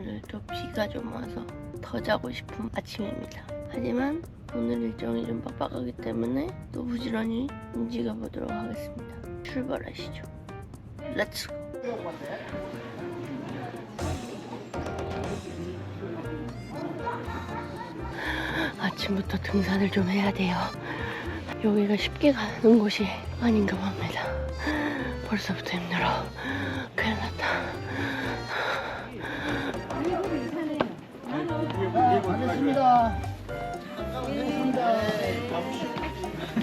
오늘도 비가 좀 와서 더 자고 싶은 아침입니다. 하지만 오늘 일정이 좀 빡빡하기 때문에 또 부지런히 움직여 보도록 하겠습니다. 출발하시죠. 렛츠 고! 아침부터 등산을 좀 해야 돼요. 여기가 쉽게 가는 곳이 아닌가 봅니다. 벌써부터 힘들어.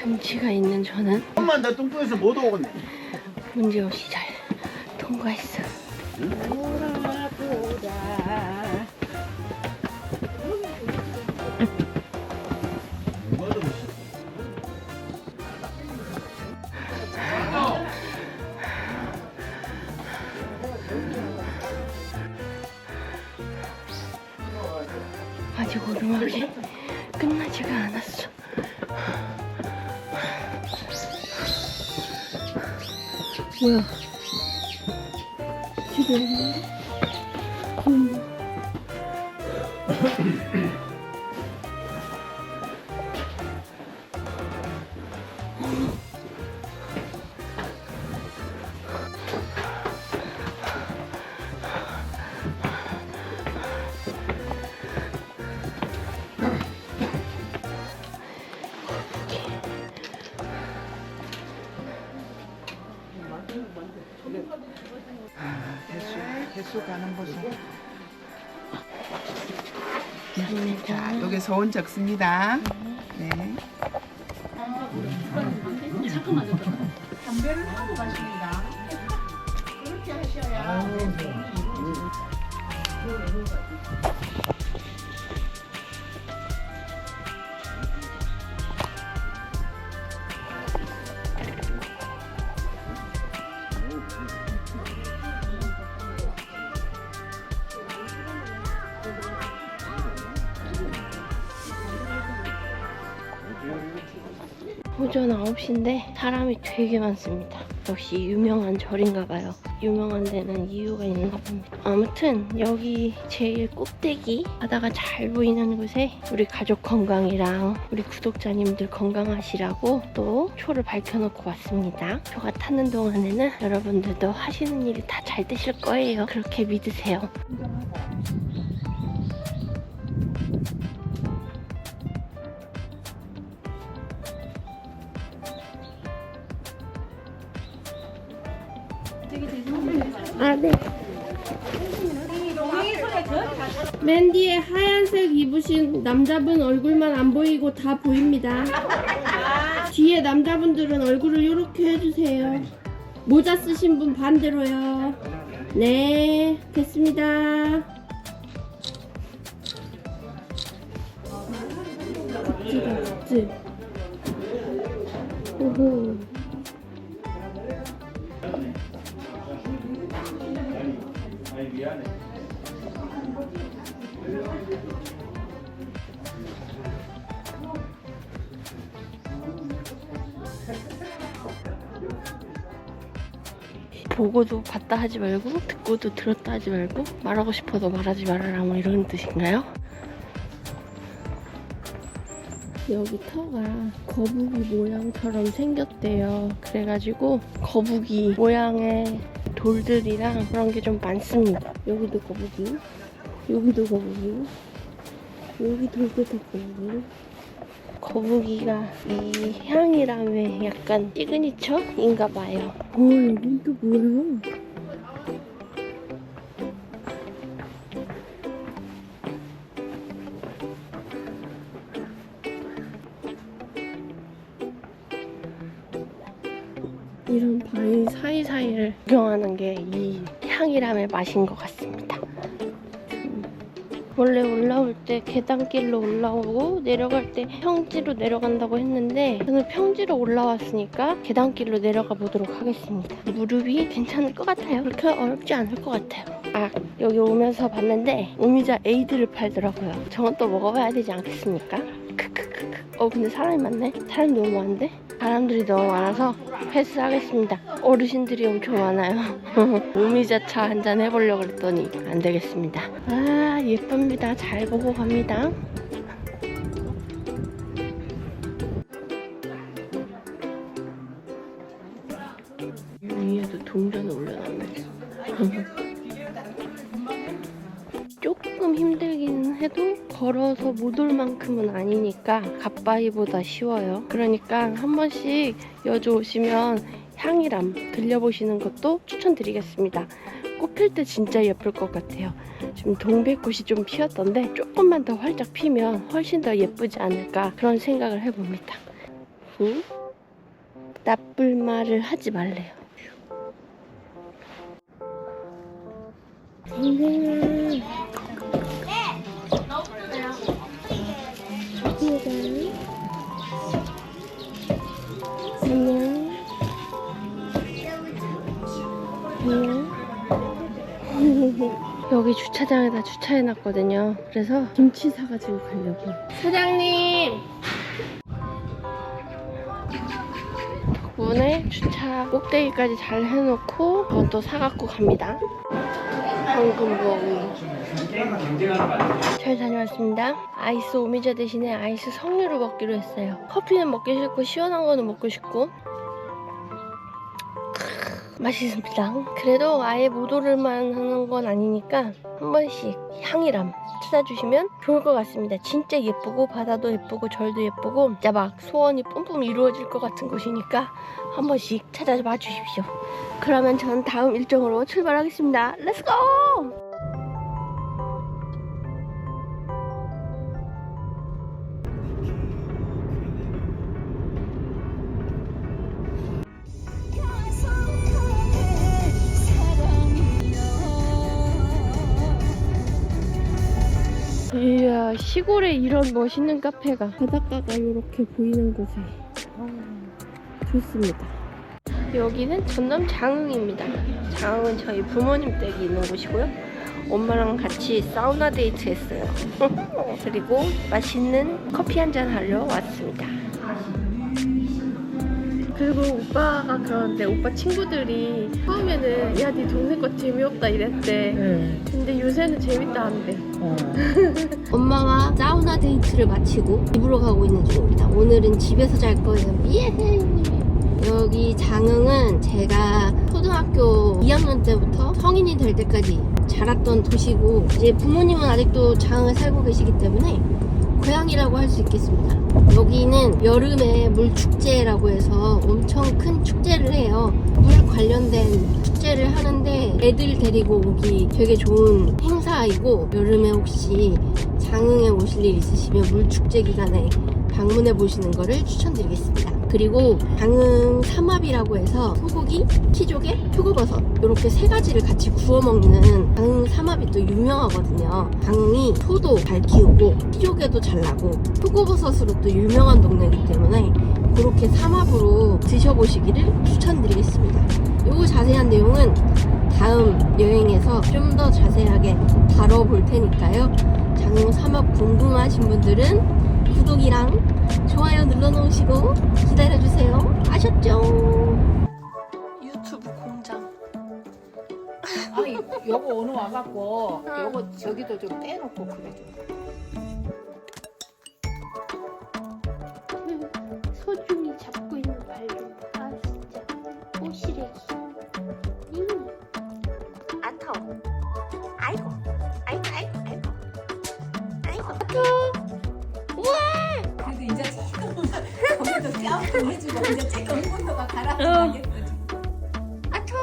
등치가 있는 저는 조금만 더 뚱뚱해서 못 오겠네. 문제없이 잘 통과했어. 아 여기 소원 적습니다. 네. 담배를 하고 가십니 오전 9시인데 사람이 되게 많습니다. 역시 유명한 절인가 봐요. 유명한 데는 이유가 있나 봅니다. 아무튼 여기 제일 꼭대기 바다가 잘 보이는 곳에 우리 가족 건강이랑 우리 구독자님들 건강하시라고 또 표를 밝혀놓고 왔습니다. 표가 타는 동안에는 여러분들도 하시는 일이 다 잘 되실 거예요. 그렇게 믿으세요. 아, 네. 맨 뒤에 하얀색 입으신 남자분 얼굴만 안 보이고 다 보입니다. 뒤에 남자분들은 얼굴을 이렇게 해주세요. 모자 쓰신 분 반대로요. 네, 됐습니다. 굿즈다, 굿즈. 오호. 보고도 봤다 하지 말고 듣고도 들었다 하지 말고 말하고 싶어도 말하지 말아라 뭐 이런 뜻인가요? 여기 터가 거북이 모양처럼 생겼대요. 그래가지고 거북이 모양의 돌들이랑 그런 게 좀 많습니다. 여기도 거북이, 여기도 거북이, 여기 다 거북이. 거북이가 이 향이람의 약간 시그니처인가 봐요. 오, 여긴 또 뭐야? 이런 바위 사이사이를 구경하는 게 이 향이람의 맛인 것 같습니다. 음. 원래 올라올 때 계단길로 올라오고 내려갈 때 평지로 내려간다고 했는데 저는 평지로 올라왔으니까 계단길로 내려가 보도록 하겠습니다. 무릎이 괜찮을 것 같아요. 그렇게 어렵지 않을 것 같아요. 아 여기 오면서 봤는데 오미자 에이드를 팔더라고요. 저건 또 먹어봐야 되지 않겠습니까? 크크크크. 어 근데 사람이 많네. 사람이 너무 많은데? 사람들이 너무 많아서 패스하겠습니다. 어르신들이 엄청 많아요. 오미자차 한잔 해보려고 했더니 안 되겠습니다. 아 예쁩니다. 잘 보고 갑니다. 걸어서 못 올 만큼은 아니니까 갓바위보다 쉬워요. 그러니까 한 번씩 여주 오시면 향이람 들려보시는 것도 추천드리겠습니다. 꽃 필 때 진짜 예쁠 것 같아요. 지금 동백꽃이 좀 피었던데 조금만 더 활짝 피면 훨씬 더 예쁘지 않을까 그런 생각을 해봅니다. 후? 나쁠 말을 하지 말래요. 음. 안녕. 안녕. 여기 주차장에다 주차해놨거든요. 그래서 김치 사가지고 가려고. 사장님! 덕분에 주차 꼭대기까지 잘 해놓고 저또 사갖고 갑니다. 황금보이. 잘 다녀왔습니다. 아이스 오미자 대신에 아이스 석류를 먹기로 했어요. 커피는 먹기 싫고 시원한 거는 먹고 싶고 맛있습니다. 그래도 아예 못 오를만 하는 건 아니니까 한 번씩 향이람 찾아주시면 좋을 것 같습니다. 진짜 예쁘고 바다도 예쁘고 절도 예쁘고 진짜 막 소원이 뿜뿜 이루어질 것 같은 곳이니까 한 번씩 찾아봐 주십시오. 그러면 저는 다음 일정으로 출발하겠습니다. 렛츠고! 시골에 이런 멋있는 카페가. 바닷가가 이렇게 보이는 곳에. 아, 좋습니다. 여기는 전남 장흥입니다. 장흥은 저희 부모님 댁이 있는 곳이고요. 엄마랑 같이 사우나 데이트 했어요. 그리고 맛있는 커피 한 잔 하러 왔습니다 그리고 오빠가 그러는데 오빠 친구들이 처음에는 야 네 동생 거 재미없다 이랬대 근데 요새는 재밌다 한대 엄마와 사우나 데이트를 마치고 집으로 가고 있는 중입니다. 오늘은 집에서 잘 거예요. 예! 여기 장흥은 제가 초등학교 2학년 때부터 성인이 될 때까지 자랐던 도시고 이제 부모님은 아직도 장흥에 살고 계시기 때문에 고향이라고 할 수 있겠습니다. 여기는 여름에 물 축제라고 해서 엄청 큰 축제를 해요. 물 관련된 축제를 하는데 애들 데리고 오기 되게 좋은 행사이고 여름에 혹시 장흥에 오실 일 있으시면 물 축제 기간에 방문해 보시는 거를 추천드리겠습니다. 그리고 장흥 삼합이라고 해서 소고기, 키조개, 표고버섯 이렇게 세 가지를 같이 구워 먹는 장흥 삼합이 또 유명하거든요. 장흥이 소도 잘 키우고 키조개도 잘 나고 표고버섯으로 또 유명한 동네이기 때문에 그렇게 삼합으로 드셔보시기를 추천드리겠습니다. 요 자세한 내용은 다음 여행에서 좀 더 자세하게 다뤄볼 테니까요. 장흥 삼합 궁금하신 분들은 구독이랑 좋아요 눌러놓으시고 기다려주세요. 아셨죠? 유튜브 공장. 아니 요거 오늘 와갖고 요거 저기도 좀 빼놓고 그래 소 짬뽕 해주고 이제 조금 온도가 어. 가라앉겠어 아토.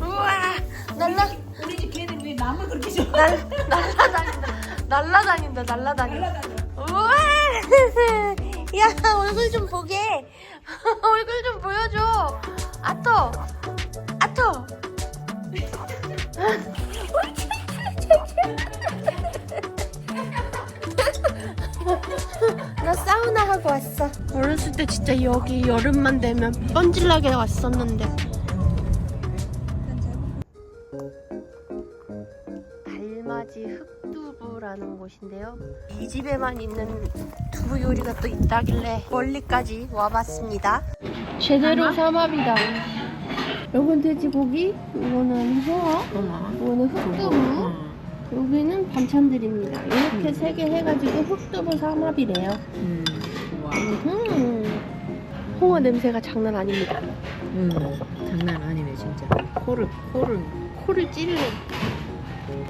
우와. 날라, 우리 집 개는 왜 나무 그렇게 좋아 날, 날라다닌다. 날라다닌다, 날라다닌다. 우와! 야, 얼굴 좀 보게. 얼굴 좀 보여줘. 아토. 왔어. 어렸을 때 진짜 여기 여름만 되면 뻔질나게 왔었는데. 달맞이 흑두부라는 곳인데요. 이 집에만 있는 두부 요리가 또 있다길래 멀리까지 와봤습니다. 제대로 삼합이다. 요건 돼지고기, 이거는 홍어, 이거는 흑두부, 여기는 반찬들입니다. 이렇게 세 개 해가지고 흑두부 삼합이래요. 음. 음. 홍어 냄새가 장난 아닙니다. 음. 장난 아니네 진짜. 코를 코를. 코를 찌르네.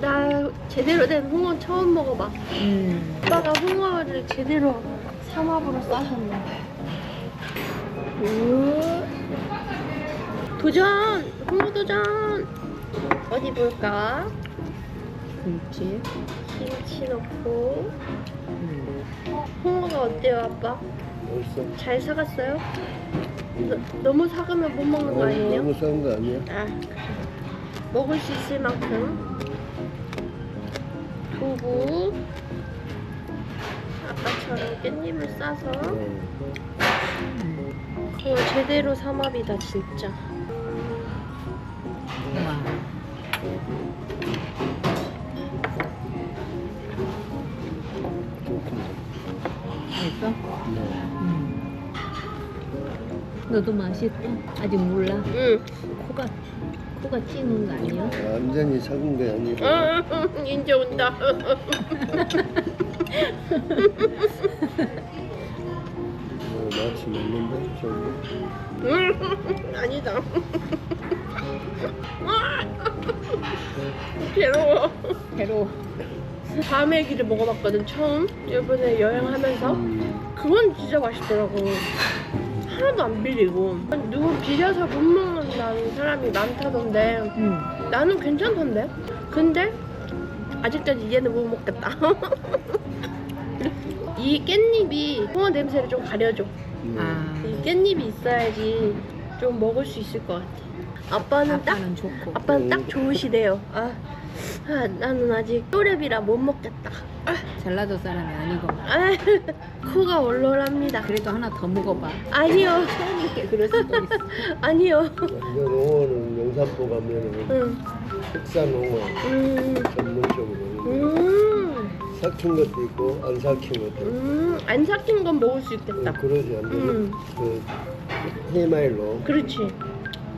나 제대로 된 홍어 처음 먹어봐. 음. 오빠가 홍어를 제대로 삼합으로 싸셨네. 오. 도전! 홍어 도전! 어디 볼까? 그렇지. 김치 넣고. 음. 홍어가 어때요, 아빠? 벌써 잘 사갔어요? 너, 너무 사가면 못 먹는 거 아니에요? 너무 싼거 아니야? 아, 그래. 먹을 수 있을 만큼 두부 아빠처럼 깻잎을 싸서 어. 그거 제대로 삼합이다 진짜 와. 음. 너도 맛있어? 아직 몰라. 응. 코가 코가 찌는 거 아니야? 완전히 작은 게 아니고. 응, 이제 온다. 뭐 마치 먹는데 저기 응, 아니다. 괴로워. 배로. 과메기를 먹어봤거든 처음. 이번에 여행하면서. 음, 그건 진짜 맛있더라고. 하나도 안 비리고. 누구 비려서 못 먹는다는 사람이 많다던데 음. 나는 괜찮던데. 근데 아직까지 얘는 못 먹겠다. 이 깻잎이 홍어 냄새를 좀 가려줘. 음. 아. 이 깻잎이 있어야지 좀 먹을 수 있을 것 같아. 아빠는 딱 아빠는 좋고. 아빠는 딱 좋으시대요. 아, 아 나는 아직 또랩이라 못 먹겠다. 아, 전라도 사람이 아니고. 아 코가 얼얼합니다. 그래도 하나 더 먹어봐. 아니요. 처음이니까 그럴 수도 있어. 아니요. 완전 홍어는 영산포 가면은 응. 국산 홍어 음. 전문적으로 음. 삭힌 것도 있고 안 삭힌 것도 있고 음. 안 삭힌 건 먹을 수 음, 있겠다. 그러지 않으면 음. 그 해마일로 그렇지.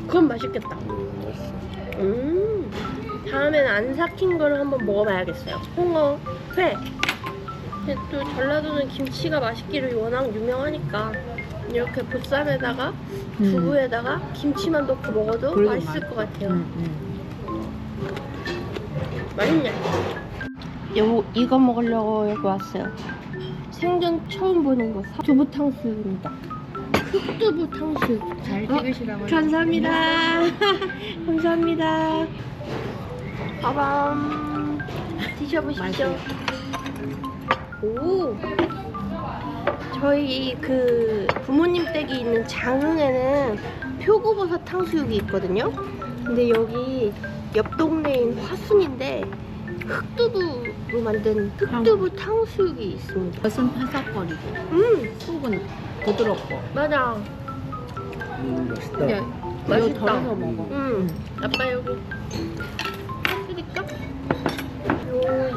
그건 맛있겠다. 음, 맛있어 음. 다음엔 안 삭힌 거를 한번 먹어봐야겠어요. 홍어, 회. 근데 또 전라도는 김치가 맛있기를 워낙 유명하니까 이렇게 보쌈에다가 음. 두부에다가 김치만 넣고 먹어도 그래도 맛있을 맛- 것 같아요. 음, 음. 맛있네. 요 이거 먹으려고 여기 왔어요. 생전 처음 보는 거 두부 탕수육입니다. 흑두부 탕수육. 잘 어? 찍으시라고. 감사합니다. 감사합니다. 빠밤. 드셔보십시오. 오. 저희 그 부모님 댁이 있는 장흥에는 표고버섯 탕수육이 있거든요. 근데 여기 옆 동네인 화순인데 흑두부로 만든 흑두부 탕수육이 있습니다. 겉은 바삭거리고 음, 속은 부드럽고. 맞아. 음, 맛있다 그냥 맛있다. 덜어서 먹어. 음, 아빠 여기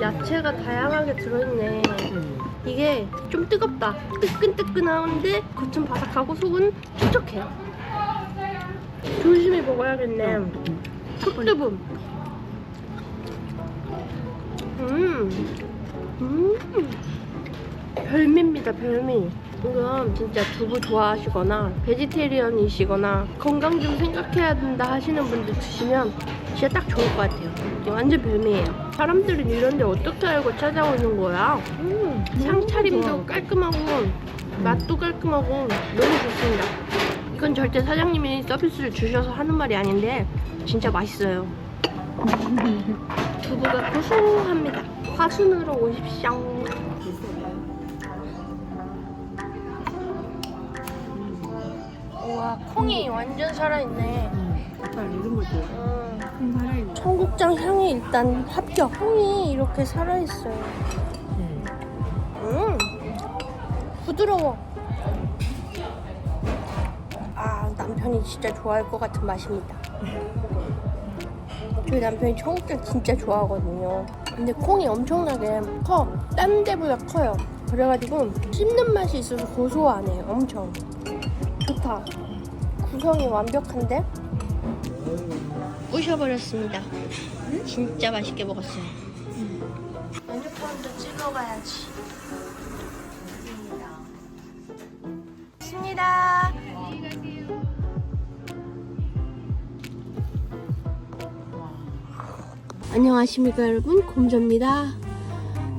야채가 다양하게 들어있네. 음. 이게 좀 뜨겁다. 뜨끈뜨끈한데 겉은 바삭하고 속은 촉촉해요. 조심히 먹어야겠네. 음. 흑두부. 음, 음, 별미입니다, 별미. 이건 진짜 두부 좋아하시거나 베지테리언이시거나 건강 좀 생각해야 된다 하시는 분들 드시면 진짜 딱 좋을 것 같아요. 이게 완전 별미예요. 사람들은 이런데 어떻게 알고 찾아오는 거야? 음, 상차림도 깔끔하고 맛도 깔끔하고 너무 좋습니다. 이건 절대 사장님이 서비스를 주셔서 하는 말이 아닌데 진짜 맛있어요. 두부가 고소합니다. 화순으로 오십시오. 우와 콩이 완전 살아있네. 줘. 음, 콩 살아있네. 청국장 향이 일단 합격. 콩이 이렇게 살아있어요. 음. 음, 부드러워. 아 남편이 진짜 좋아할 것 같은 맛입니다. 저희 남편이 청국장 진짜 좋아하거든요. 근데 콩이 엄청나게 커. 딴 데보다 커요. 그래가지고 씹는 맛이 있어서 고소하네. 엄청. 좋다. 구성이 완벽한데? 부셔버렸습니다. 진짜 맛있게 먹었어요. 메뉴판도 찍어가야지. 있습니다. 안녕하십니까 여러분 곰자입니다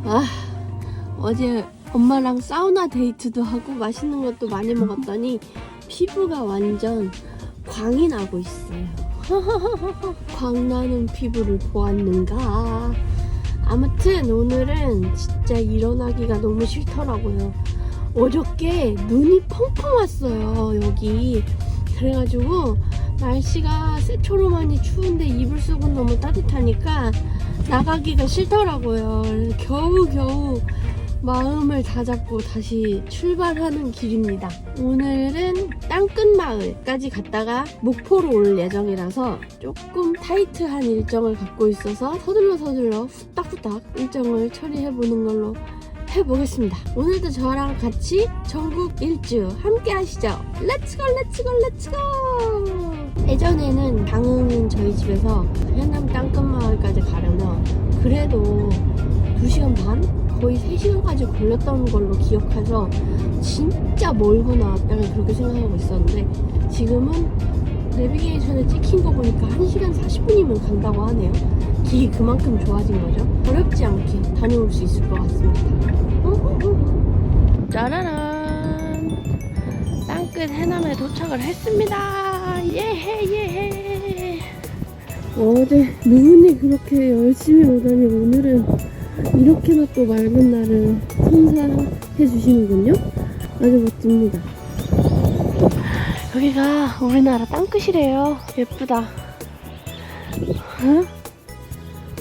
아 어제 엄마랑 사우나 데이트도 하고 맛있는 것도 많이 먹었더니 피부가 완전 광이 나고 있어요 광나는 피부를 보았는가? 아무튼 오늘은 진짜 일어나기가 너무 싫더라고요. 어저께 눈이 펑펑 왔어요 여기. 그래가지고 날씨가 새초롬하니 추운데 이불 속은 너무 따뜻하니까 나가기가 싫더라고요. 겨우겨우 마음을 다잡고 다시 출발하는 길입니다. 오늘은 땅끝 마을까지 갔다가 목포로 올 예정이라서 조금 타이트한 일정을 갖고 있어서 서둘러 서둘러 후딱후딱 일정을 처리해보는 걸로 해보겠습니다. 오늘도 저랑 같이 전국 일주 함께 하시죠. 렛츠고 렛츠고 렛츠고! 예전에는 방흥인 저희 집에서 해남 땅끝마을까지 가려면 그래도 2시간 반? 거의 3시간까지 걸렸던 걸로 기억해서 진짜 멀구나 약간 그렇게 생각하고 있었는데 지금은 내비게이션에 찍힌 거 보니까 1시간 40분이면 간다고 하네요. 길이 그만큼 좋아진 거죠. 어렵지 않게 다녀올 수 있을 것 같습니다. 짜라란! 땅끝 해남에 도착을 했습니다. 예해 예해. 어제 누군이 그렇게 열심히 오더니 오늘은 이렇게나 또 맑은 날을 선사해 주시는군요. 아주 멋집니다. 여기가 우리나라 땅끝이래요. 예쁘다. 어?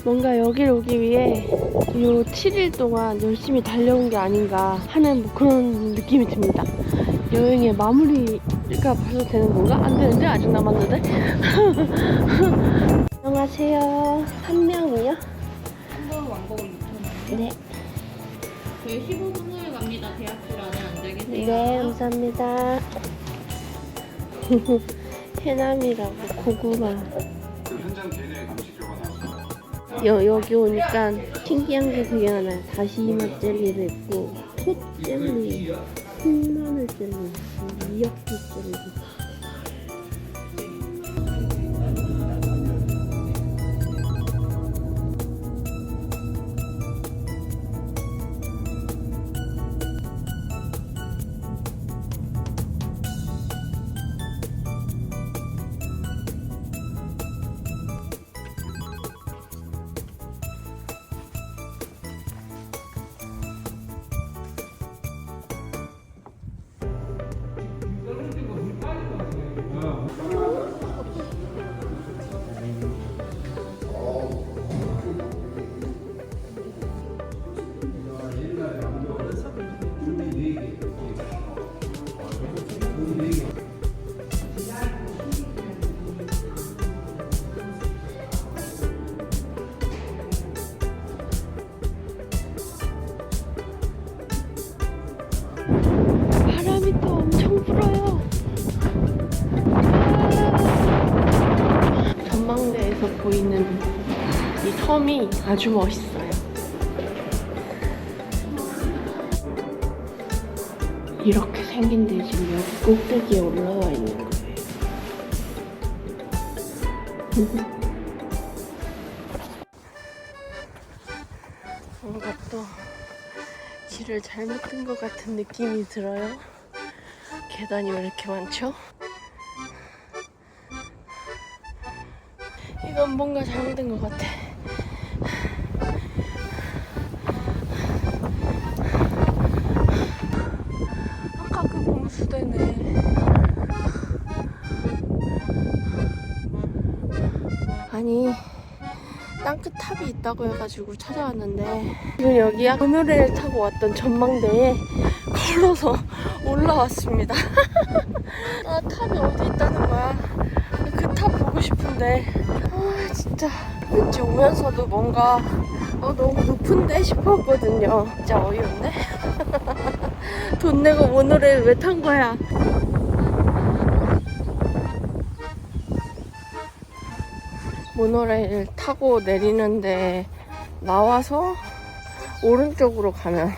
뭔가 여길 오기 위해 요 7일 동안 열심히 달려온 게 아닌가 하는 뭐 그런 느낌이 듭니다. 여행의 마무리가 벌써 되는 건가? 안 되는데? 아직 남았는데? 안녕하세요. 한 명이요? 한번 왕복은 6천 원. 네. 저희 15분 후에 갑니다. 대학교 안에 앉아 계세요. 네, 감사합니다. 해남이라고 고구마. 현장. 여, 여기 오니까 신기한 게 되게 많아요. 다시마 젤리도 있고, 톳 젤리, 흑마늘 젤리, 미역국 젤리. 아주 멋있어요. 이렇게 생긴 데 지금 여기 꼭대기에 올라와 있는 거예요. 뭔가 또 길을 잘못 든 것 같은 느낌이 들어요. 계단이 왜 이렇게 많죠? 이건 뭔가 잘못된 것 같아. 아니 땅끝 탑이 있다고 해가지고 찾아왔는데 지금 여기야 모노레일 타고 왔던 전망대에 걸어서 올라왔습니다. 아 탑이 어디 있다는 거야? 그 탑 보고 싶은데 아 진짜 왠지 오면서도 뭔가 어, 너무 높은데 싶었거든요. 진짜 어이없네. 돈 내고 모노레일 왜 탄 거야? 모노레일 타고 내리는데 나와서 오른쪽으로 가면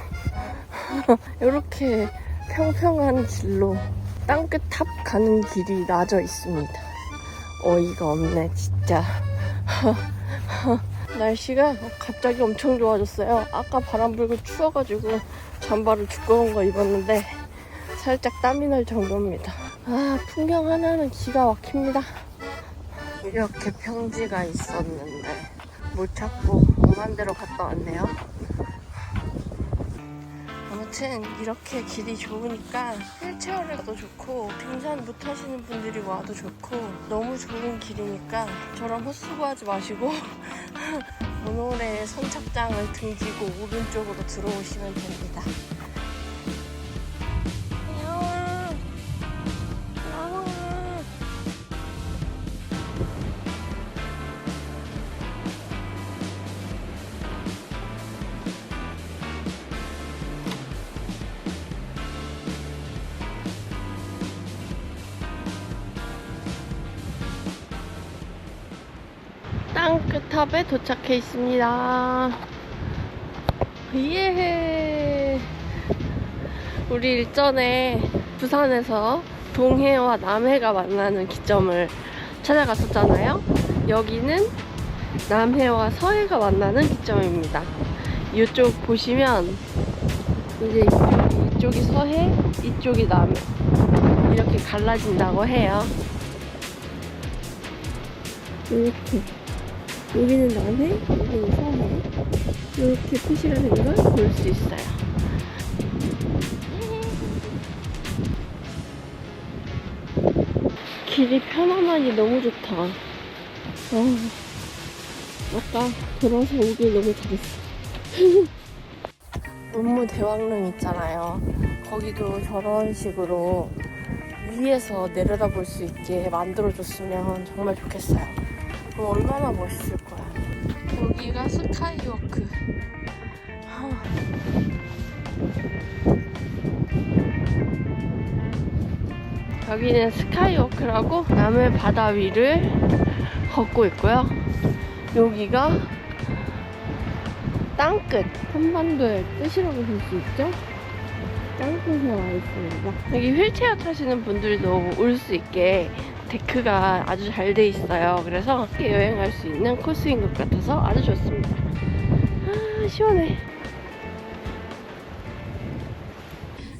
이렇게 평평한 길로 땅끝 탑 가는 길이 나져 있습니다. 어이가 없네 진짜. 날씨가 갑자기 엄청 좋아졌어요. 아까 바람 불고 추워가지고 잠바를 두꺼운 거 입었는데 살짝 땀이 날 정도입니다. 아 풍경 하나는 기가 막힙니다. 이렇게 평지가 있었는데 못 찾고 오만 대로 갔다 왔네요. 아무튼 이렇게 길이 좋으니까 휠체어를 가도 좋고 등산 못 하시는 분들이 와도 좋고 너무 좋은 길이니까 저랑 헛수고하지 마시고 모노레일 선착장을 등지고 오른쪽으로 들어오시면 됩니다. 땅끝탑에 도착해 있습니다. 예. 우리 일전에 부산에서 동해와 남해가 만나는 기점을 찾아갔었잖아요. 여기는 남해와 서해가 만나는 기점입니다. 이쪽 보시면 이제 이쪽이, 서해, 이쪽이 남해 이렇게 갈라진다고 해요. 이렇게 여기는 남해, 여기는 서해 이렇게 표시가 된 걸 볼 수 있어요. 길이 편안하니 너무 좋다. 어, 아까 돌아서 오길 너무 잘했어. 문무 대왕릉 있잖아요. 거기도 저런 식으로 위에서 내려다 볼 수 있게 만들어줬으면 정말 좋겠어요. 그럼 얼마나 멋있을 거야. 여기가 스카이워크. 하. 여기는 스카이워크라고 남해 바다 위를 걷고 있고요. 여기가 땅끝 한반도의 끝이라고 볼 수 있죠? 땅끝에 와 있습니다. 여기 휠체어 타시는 분들도 올 수 있게 데크가 아주 잘 돼 있어요. 그래서 여행할 수 있는 코스인 것 같아서 아주 좋습니다. 아, 시원해.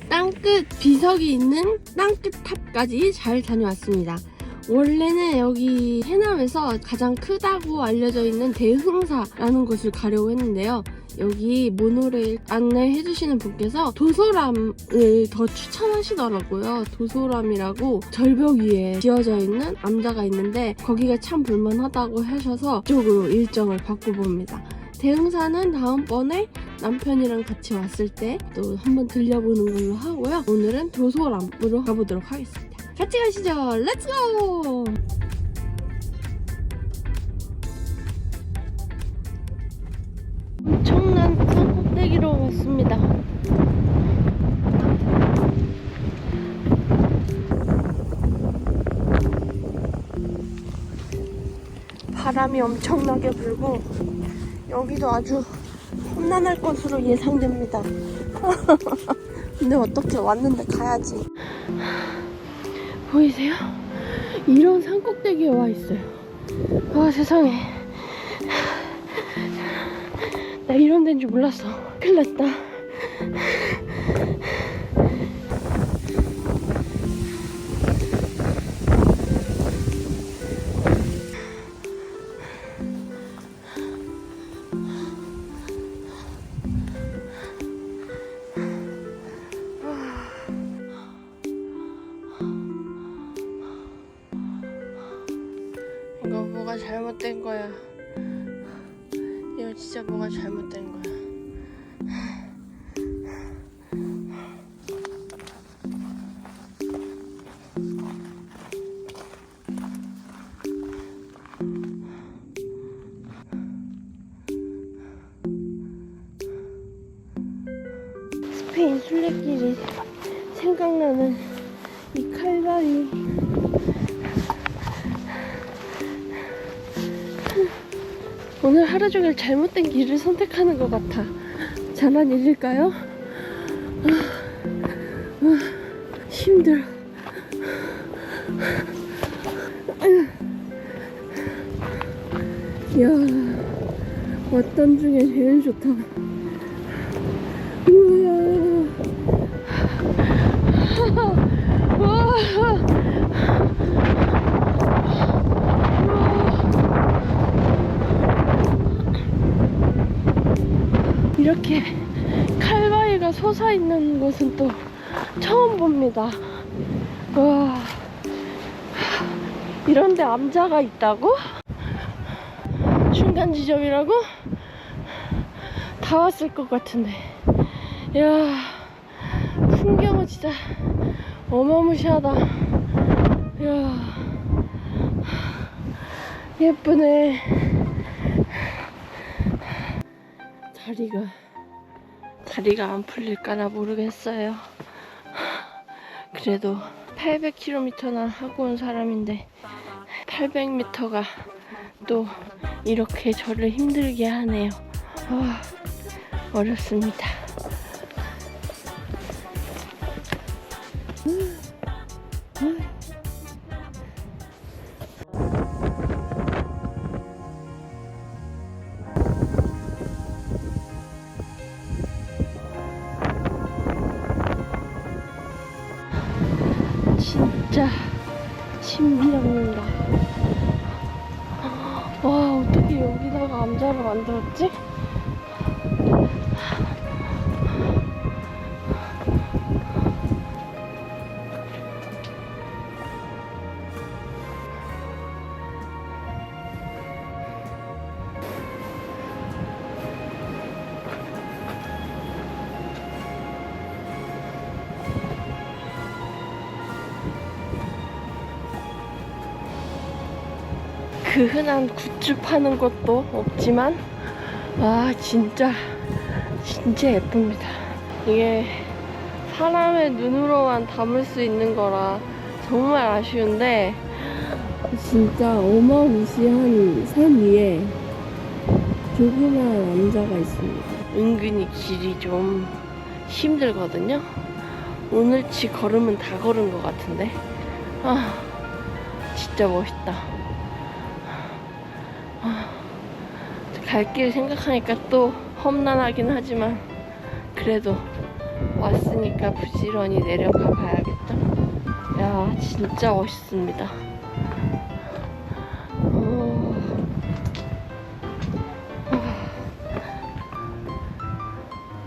땅끝 비석이 있는 땅끝 탑까지 잘 다녀왔습니다. 원래는 여기 해남에서 가장 크다고 알려져 있는 대흥사라는 곳을 가려고 했는데요. 여기 모노레일 안내해주시는 분께서 도소람을 더 추천하시더라고요. 도소람이라고 절벽 위에 지어져 있는 암자가 있는데 거기가 참 볼만하다고 하셔서 이쪽으로 일정을 바꿔봅니다. 대흥사는 다음번에 남편이랑 같이 왔을 때 또 한번 들려보는 걸로 하고요. 오늘은 도소람으로 가보도록 하겠습니다. 같이 가시죠. 렛츠고! 엄청난 산 꼭대기로 왔습니다. 바람이 엄청나게 불고 여기도 아주 험난할 것으로 예상됩니다. 근데 어떻게 왔는데 가야지. 보이세요? 이런 산꼭대기에 와 있어요. 아 세상에. 나 이런 데인 줄 몰랐어. 큰일 났다. 스페인 순례길이 생각나는 이 칼바리. 오늘 하루 종일 잘못된 길을 선택하는 것 같아. 잘한 일일까요? 힘들어. 야, 왔던 중에 제일 좋다. 우와. 이렇게 칼바위가 솟아있는 곳은 또 처음 봅니다. 와, 이런데 암자가 있다고? 중간 지점이라고? 다 왔을 것 같은데. 야, 풍경은 진짜 어마무시하다. 야, 예쁘네. 다리가 다리가 안 풀릴까나 모르겠어요. 그래도 800km나 하고 온 사람인데 800m가 또 이렇게 저를 힘들게 하네요. 와, 어렵습니다. 암자를 만들었지? 그 흔한 굿즈 파는 것도 없지만 와 진짜 진짜 예쁩니다. 이게 사람의 눈으로만 담을 수 있는 거라 정말 아쉬운데 진짜 어마무시한 산 위에 조그마한 남자가 있습니다. 은근히 길이 좀 힘들거든요. 오늘치 걸으면 다 걸은 것 같은데 아 진짜 멋있다. 갈 길 생각하니까 또 험난하긴 하지만 그래도 왔으니까 부지런히 내려가 봐야겠죠. 야, 진짜 멋있습니다. 어.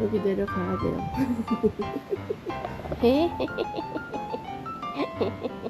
여기 내려가야 돼요.